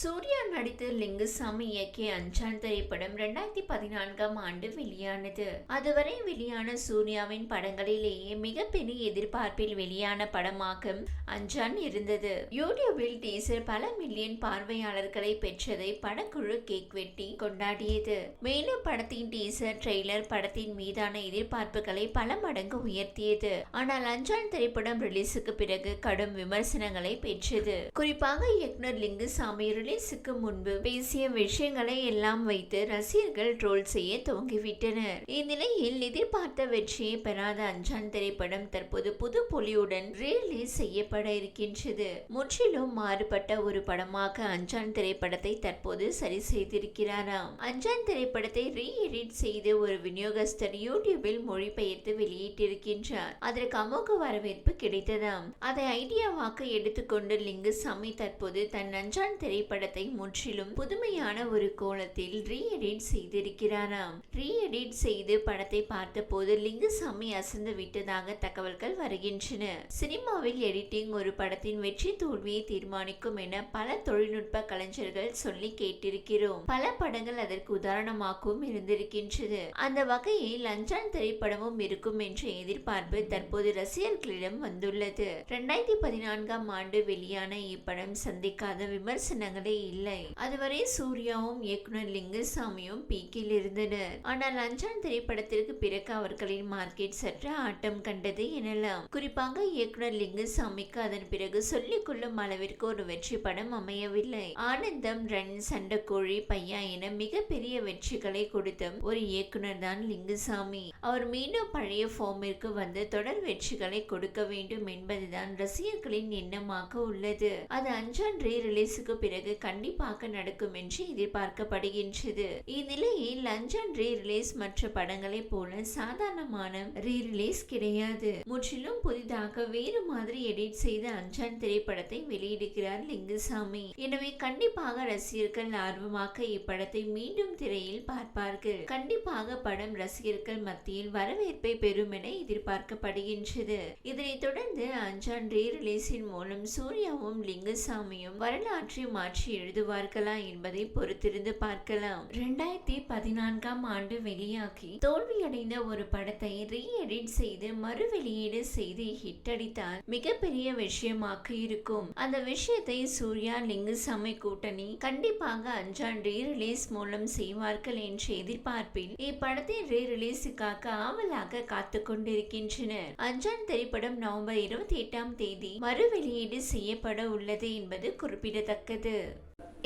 சூர்யா நடித்து லிங்குசாமி இயக்கிய அஞ்சான் திரைப்படம் ரெண்டாயிரத்தி பதினான்காம் ஆண்டு வெளியானது. அதுவரை வெளியான சூர்யாவின் படங்களிலேயே மிகப்பெரிய எதிர்பார்ப்பில் வெளியான படமாக அஞ்சான் இருந்தது. யூடியூபில் டீசர் பல மில்லியன் பார்வையாளர்களை பெற்றதை படக்குழு கேக் வெட்டி கொண்டாடியது. மேலும் படத்தின் டீசர் ட்ரெய்லர் படத்தின் மீதான எதிர்பார்ப்புகளை பல மடங்கு உயர்த்தியது. ஆனால் அஞ்சான் திரைப்படம் ரிலீஸுக்கு பிறகு கடும் விமர்சனங்களை பெற்றது. குறிப்பாக இயக்குனர் லிங்குசாமி ரிலீஸுக்கு முன்பு பேசிய விஷயங்களை எல்லாம் வைத்து ரசிகர்கள் ட்ரோல் செய்ய துவங்கிவிட்டனர். இந்நிலையில் எதிர்பார்த்த வெற்றியை பெறாத அஞ்சான் திரைப்படம் தற்போது புது புலியுடன் ரிலீஸ் செய்யப்பட இருக்கின்றது. முற்றிலும் மாறுபட்ட ஒரு படமாக அஞ்சான் திரைப்படத்தை தற்போது சரி செய்திருக்கிறாராம். அஞ்சான் திரைப்படத்தை ரீ எடிட் செய்து ஒரு விநியோகஸ்தர் யூடியூபில் மொழிபெயர்த்து வெளியிட்டிருக்கின்றார். அதற்கு அமோக வரவேற்பு கிடைத்ததாம். அதை ஐடியாவாக்க எடுத்துக்கொண்டு லிங்கு சாமி தற்போது தன் அஞ்சான் திரைப்படத்தை முற்றிலும் புதுமையான ஒரு கோலத்தில் ரீ எடிட் செய்திருக்கிறாராம் ரீ எடிட் செய்து படத்தை பார்த்தபோது லிங்குசாமி அசந்து விட்டதாக தகவல்கள் வருகின்றன. சினிமாவில் எடிட்டிங் ஒரு படத்தின் வெற்றி தோல்வியை தீர்மானிக்கும் என பல தொழில்நுட்ப கலைஞர்கள் சொல்லி கேட்டிருக்கிறோம். பல படங்கள் அதற்கு உதாரணமாகவும் இருந்திருக்கின்றது. அந்த வகையில் லஞ்சான் திரைப்படமும் இருக்கும் என்ற எதிர்பார்ப்பு தற்போது ரசிகர்களிடம் வந்துள்ளது. இரண்டாயிரத்தி பதினான்காம் ஆண்டு வெளியான இப்படம் சந்திக்காத விமர்சனங்கள் இல்லை. அதுவரை சூர்யாவும் இயக்குனர் லிங்கசாமியும் பீக்கில் இருந்தனர். ஆனால் அஞ்சான் திரைப்படத்திற்கு பிறகு அவர்களின் மார்க்கெட் சற்று ஆட்டம் கண்டது எனலாம். குறிப்பாக இயக்குனர் லிங்கசாமிக்கு அதன் பிறகு சொல்லிக் கொள்ளும் அளவிற்கு ஒரு வெற்றி படம் அமையவில்லை. ஆனந்தம் ரன் சண்டக்கோழி பையா என மிகப்பெரிய வெற்றிகளை கொடுத்த ஒரு இயக்குனர் தான் லிங்குசாமி. அவர் மீண்டும் பழைய ஃபார்மிற்கு வந்து தொடர் வெற்றிகளை கொடுக்க வேண்டும் என்பதுதான் ரசிகர்களின் எண்ணமாக உள்ளது. அது அஞ்சான் ரீ ரிலீஸுக்கு பிறகு பிறகு கண்டிப்பாக நடக்கும் என்று எதிர்பார்க்கப்படுகின்றது. இந்நிலையில் லஞ்சன் ரீ ரிலீஸ் மற்ற படங்களைப் போல சாதாரணமான ரீ ரிலீஸ் கிடையாது. முற்றிலும் புதிதாக வேறு மாதிரி எடிட் செய்த அஞ்சான் திரைப்படத்தை வெளியிடுகிறார் லிங்குசாமி. எனவே கண்டிப்பாக ரசிகர்கள் ஆர்வமாக இப்படத்தை மீண்டும் திரையில் பார்ப்பார்கள். கண்டிப்பாக படம் ரசிகர்கள் மத்தியில் வரவேற்பை பெறும் என எதிர்பார்க்கப்படுகின்றது. இதனைத் தொடர்ந்து அஞ்சான் ரீ ரிலீஸின் மூலம் சூர்யாவும் லிங்குசாமியும் வரலாற்றை மாற்றி எழுதுவார்களா என்பதை பொறுத்திருந்து பார்க்கலாம். இரண்டாயிரத்தி பதினான்காம் ஆண்டு வெளியாகி தோல்வியடைந்த ஒரு படத்தை ரீ எடிட் செய்து மறு வெளியீடு செய்து ஹிட் அடித்தால் மிகப்பெரிய விஷயமாக இருக்கும். அந்த விஷயத்தை சூர்யா லிங்குசாமி கூட்டணி கண்டிப்பாக அஞ்சான் ரீ ரிலீஸ் மூலம் செய்வார்கள் என்ற எதிர்பார்ப்பில் இப்படத்தின் ரீ ரிலீஸுக்காக ஆவலாக காத்து கொண்டிருக்கிறார் இருக்கின்றனர். அஞ்சான் திரைப்படம் நவம்பர் இருபத்தி எட்டாம் தேதி மறு வெளியீடு செய்யப்பட உள்ளது என்பது குறிப்பிடத்தக்கது.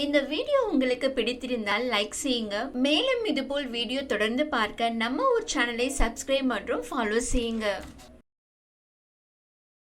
இந்த வீடியோ உங்களுக்கு பிடித்திருந்தால் லைக் செய்யுங்க. மேலும் இதுபோல் வீடியோ தொடர்ந்து பார்க்க நம்ம ஊர் சேனலை சப்ஸ்கிரைப் மற்றும் ஃபாலோ செய்யுங்க.